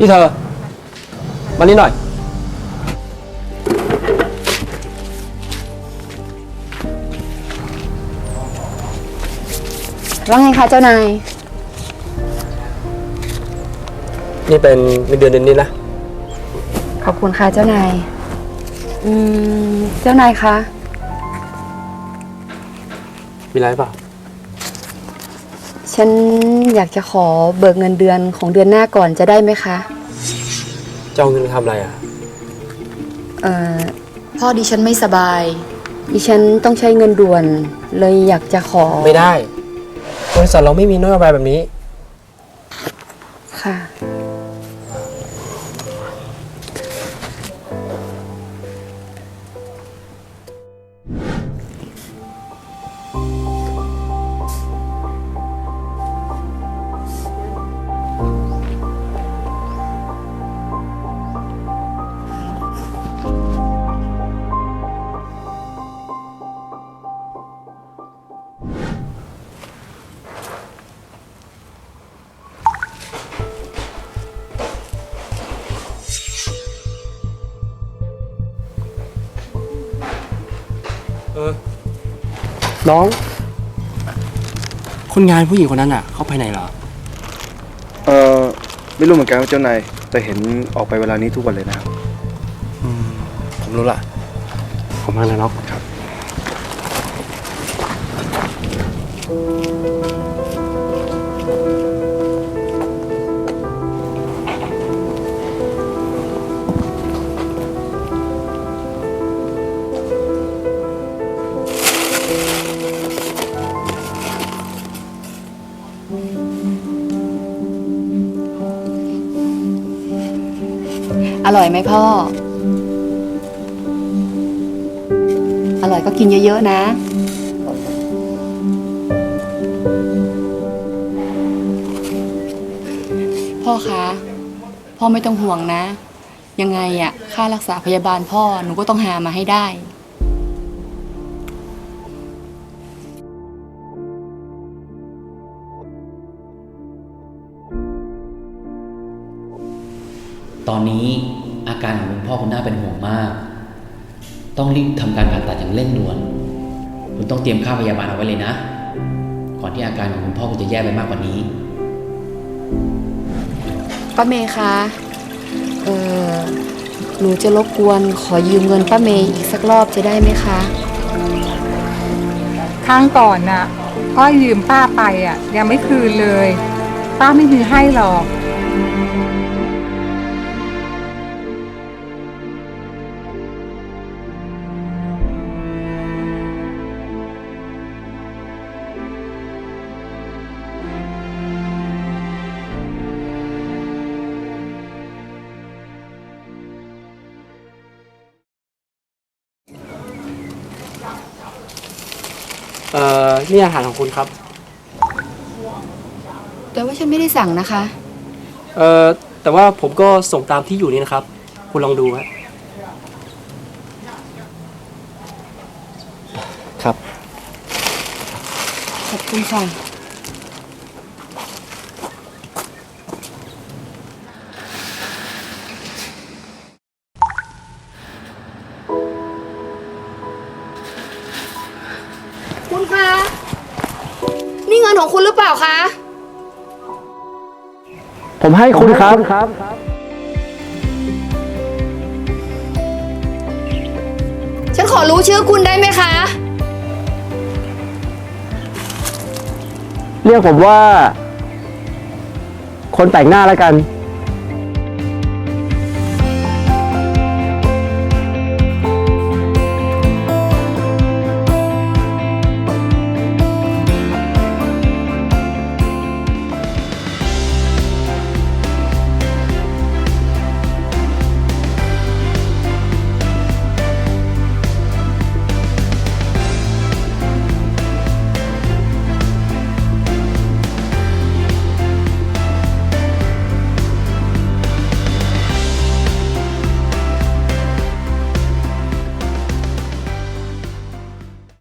นี่เธอ มานี่หน่อย ว่าไงคะเจ้านาย นี่เป็นเงินเดือนเดือนนี้นะ ขอบคุณค่ะเจ้านาย อืม เจ้านายคะ มีอะไรเปล่า ฉัน อยากจะขอเบิกเงินเดือนของเดือนหน้าก่อนจะได้ไหมคะ จะเอาเงินไปทำอะไรอะ เอ่อพ่อดิฉันไม่สบาย ดิฉันต้องใช้เงินด่วน เลยอยากจะขอ ไม่ได้ บริษัทเราไม่มีนโยบายแบบนี้ เออ น้อง คนงานผู้หญิงคนนั้นอะ เขาไปไหนเหรอ เออไม่รู้เหมือนกันว่าเจ้านายแต่เห็นออกไปเวลานี้ทุกวันเลยนะครับผมรู้ละขอบคุณมากนะน้องครับ อร่อยไหมพ่อ อร่อยก็กินเยอะๆนะ พ่อคะ พ่อไม่ต้องห่วงนะ ยังไงอะค่ารักษาพยาบาลพ่อหนูก็ต้องหามาให้ได้ ตอนนี้อาการของคุณพ่อคุณน่าเป็นห่วงมาก ต้องรีบทำการผ่าตัดอย่างเร่งด่วน คุณต้องเตรียมค่าพยาบาลเอาไว้เลยนะ ก่อนที่อาการของคุณพ่อคุณจะแย่ไปมากกว่านี้ป้าเมย์คะเออหนูจะรบกวนขอยืมเงินป้าเมย์อีกสักรอบจะได้ไหมคะ ครั้งก่อนน่ะพ่อยืมป้าไปอะ ยังไม่คืนเลย ป้าไม่มีให้หรอก เอ่อนี่อาหารของคุณครับ แต่ว่าฉันไม่ได้สั่งนะคะ เอ่อแต่ว่าผมก็ส่งตามที่อยู่นี่นะครับ คุณลองดูฮะครับ ขอบคุณค่ะ งินของคุณหรือเปล่าคะ ผมให้คุณครับ ฉันขอรู้ชื่อคุณได้ไหมคะ เรียกผมว่า คนแต่งหน้าแล้วกัน